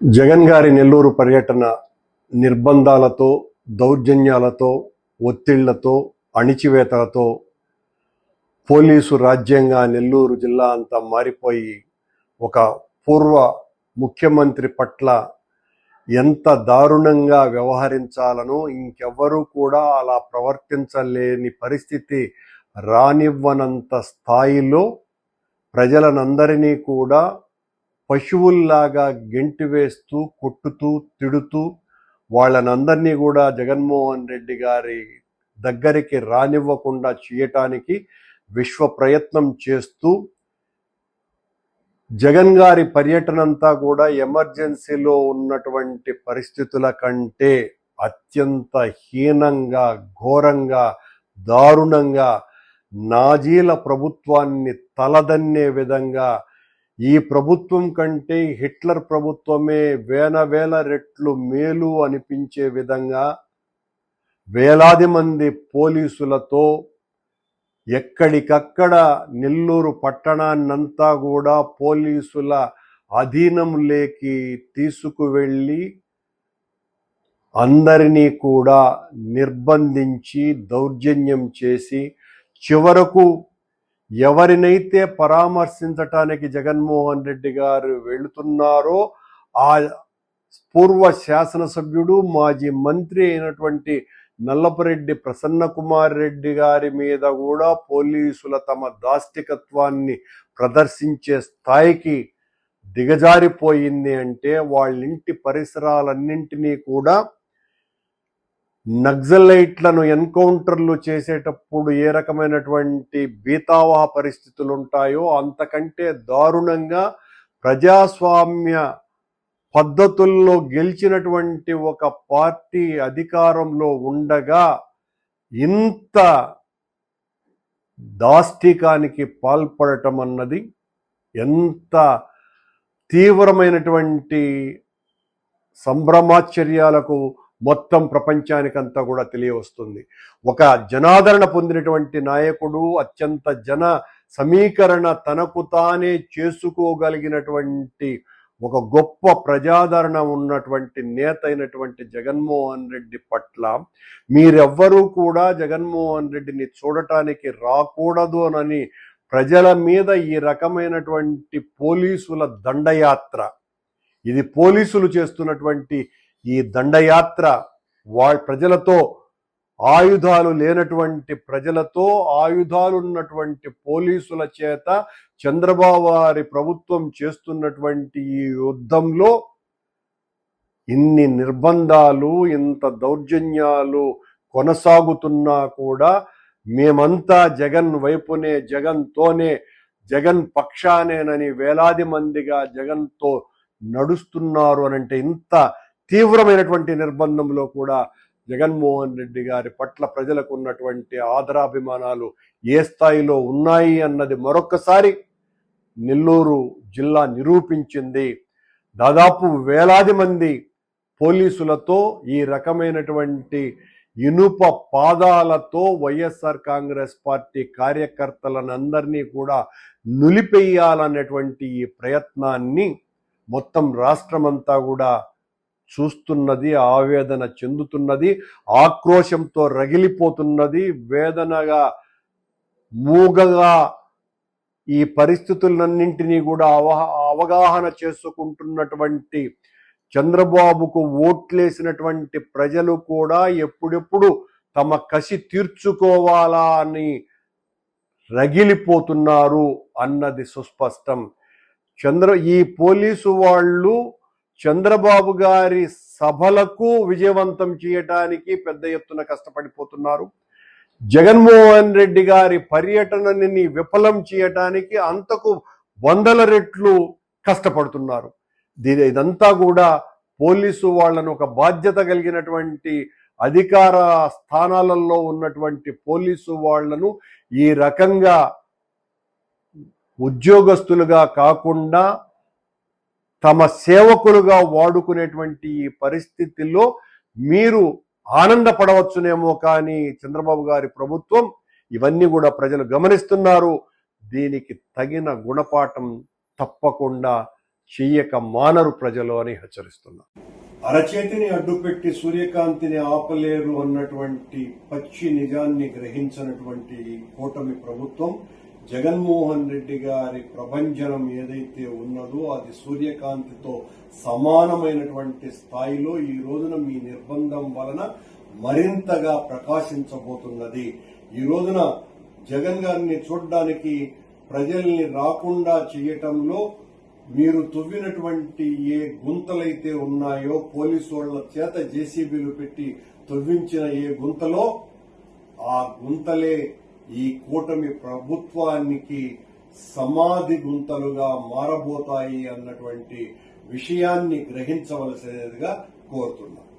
జగన్ గారి నెల్లూరు పర్యటన నిర్బంధాలతో దౌర్జన్యాలతో ఒత్తిళ్ళతో అణిచివేతలతో పోలీసు రాజ్యంగా నెల్లూరు జిల్లా అంతా మారిపోయి ఒక పూర్వ ముఖ్యమంత్రి పట్ల ఎంత దారుణంగా వ్యవహరించాలనో ఇంకెవ్వరూ కూడా అలా ప్రవర్తించలేని పరిస్థితి రానివ్వనంత స్థాయిలో ప్రజలనందరినీ కూడా పశువుల్లాగా గెంటి వేస్తూ కొట్టుతూ తిడుతూ వాళ్ళనందరినీ కూడా జగన్మోహన్ రెడ్డి గారి దగ్గరికి రానివ్వకుండా చేయటానికి విశ్వ ప్రయత్నం చేస్తూ జగన్ గారి పర్యటనంతా కూడా ఎమర్జెన్సీలో ఉన్నటువంటి పరిస్థితుల కంటే అత్యంత హీనంగా ఘోరంగా దారుణంగా నాజీల ప్రభుత్వాన్ని తలదన్నే విధంగా ఈ ప్రభుత్వం కంటే హిట్లర్ ప్రభుత్వమే వేల వేల రెట్లు మేలు అనిపించే విధంగా వేలాది మంది పోలీసులతో ఎక్కడికక్కడ నెల్లూరు పట్టణాన్నంతా కూడా పోలీసుల అధీనంలోకి తీసుకువెళ్ళి అందరినీ కూడా నిర్బంధించి దౌర్జన్యం చేసి చివరకు ఎవరినైతే పరామర్శించటానికి జగన్మోహన్ రెడ్డి గారు వెళుతున్నారో ఆ పూర్వ శాసనసభ్యుడు మాజీ మంత్రి అయినటువంటి నల్లపరెడ్డి ప్రసన్న కుమార్ రెడ్డి గారి మీద కూడా పోలీసుల తమ దాష్టికత్వాన్ని ప్రదర్శించే స్థాయికి దిగజారిపోయింది అంటే వాళ్ళ ఇంటి పరిసరాలన్నింటినీ కూడా నక్సలైట్లను ఎన్కౌంటర్లు చేసేటప్పుడు ఏ రకమైనటువంటి బీతావహ పరిస్థితులు ఉంటాయో అంతకంటే దారుణంగా ప్రజాస్వామ్య పద్ధతుల్లో గెలిచినటువంటి ఒక పార్టీ అధికారంలో ఉండగా ఇంత దాష్టికానికి పాల్పడటం అన్నది ఎంత తీవ్రమైనటువంటి సంభ్రమాశ్చర్యాలకు మొత్తం ప్రపంచానికంతా కూడా తెలియవస్తుంది. ఒక జనాదరణ పొందినటువంటి నాయకుడు అత్యంత జన సమీకరణ తనకు తానే చేసుకోగలిగినటువంటి ఒక గొప్ప ప్రజాదరణ ఉన్నటువంటి నేత అయినటువంటి జగన్మోహన్ రెడ్డి పట్ల మీరెవ్వరూ కూడా జగన్మోహన్ రెడ్డిని చూడటానికి రాకూడదు అని ప్రజల మీద ఈ రకమైనటువంటి పోలీసుల దండయాత్ర. ఇది పోలీసులు చేస్తున్నటువంటి ఈ దండయాత్ర వాళ్ళ ప్రజలతో ఆయుధాలు లేనటువంటి ప్రజలతో ఆయుధాలు ఉన్నటువంటి పోలీసుల చేత చంద్రబాబు వారి ప్రభుత్వం చేస్తున్నటువంటి ఈ యుద్ధంలో ఇన్ని నిర్బంధాలు ఇంత దౌర్జన్యాలు కొనసాగుతున్నా కూడా మేమంతా జగన్ వైపునే జగన్తోనే జగన్ పక్షానేనని వేలాది మందిగా జగన్తో నడుస్తున్నారు అనంటే ఇంత తీవ్రమైనటువంటి నిర్బంధంలో కూడా జగన్మోహన్ రెడ్డి గారి పట్ల ప్రజలకు ఉన్నటువంటి ఆదరాభిమానాలు ఏ స్థాయిలో ఉన్నాయి అన్నది మరొకసారి నెల్లూరు జిల్లా నిరూపించింది. దాదాపు వేలాది మంది పోలీసులతో ఈ రకమైనటువంటి ఇనుప పాదాలతో వైఎస్ఆర్ కాంగ్రెస్ పార్టీ కార్యకర్తలను అందరినీ కూడా నులిపెయ్యాలనేటువంటి ఈ ప్రయత్నాన్ని మొత్తం రాష్ట్రమంతా కూడా చూస్తున్నది ఆవేదన చెందుతున్నది ఆక్రోశంతో రగిలిపోతున్నది వేదనగా మూగగా ఈ పరిస్థితులన్నింటినీ కూడా అవహ అవగాహన చేసుకుంటున్నటువంటి చంద్రబాబుకు ఓట్లేసినటువంటి ప్రజలు కూడా ఎప్పుడెప్పుడు తమ కసి తీర్చుకోవాలా అని రగిలిపోతున్నారు అన్నది సుస్పష్టం. చంద్ర ఈ పోలీసు వాళ్ళు చంద్రబాబు గారి సభలకు విజయవంతం చేయటానికి పెద్ద ఎత్తున కష్టపడిపోతున్నారు. జగన్మోహన్ రెడ్డి గారి పర్యటనని విఫలం చేయటానికి అంతకు వందల రెట్లు కష్టపడుతున్నారు. దీని ఇదంతా కూడా పోలీసు వాళ్ళను ఒక బాధ్యత కలిగినటువంటి అధికార స్థానాలలో ఉన్నటువంటి పోలీసు వాళ్ళను ఈ రకంగా ఉద్యోగస్తులుగా కాకుండా తమ సేవకులుగా వాడుకునేటువంటి పరిస్థితుల్లో మీరు ఆనందపడవచ్చునేమో కానీ చంద్రబాబు గారి ప్రభుత్వం ఇవన్నీ కూడా ప్రజలు గమనిస్తున్నారు. దీనికి తగిన గుణపాఠం తప్పకుండా చెయ్యక మానరు ప్రజలు అని హెచ్చరిస్తున్నారు అరచేతిని అడ్డుపెట్టి సూర్యకాంతిని ఆపలేరు అన్నటువంటి పచ్చి నిజాన్ని గ్రహించినటువంటి కూటమి ప్రభుత్వం జగన్మోహన్ రెడ్డి గారి ప్రభంజనం ఏదైతే ఉన్నదో అది సూర్యకాంతితో సమానమైనటువంటి స్థాయిలో ఈ రోజున మీ నిర్బంధం వలన మరింతగా ప్రకాశించబోతున్నది. ఈ రోజున జగన్ గారిని చూడడానికి ప్రజల్ని రాకుండా చేయటంలో మీరు తవ్వినటువంటి ఏ గుంతలైతే ఉన్నాయో పోలీసు వాళ్ళ చేత జేసీబీలు పెట్టి తవ్వించిన ఏ గుంతలో ఆ గుంతలే ఈ కూటమి ప్రభుత్వానికి సమాధి గుంతలుగా మారబోతాయి అన్నటువంటి విషయాన్ని గ్రహించవలసినదిగా కోరుతున్నాను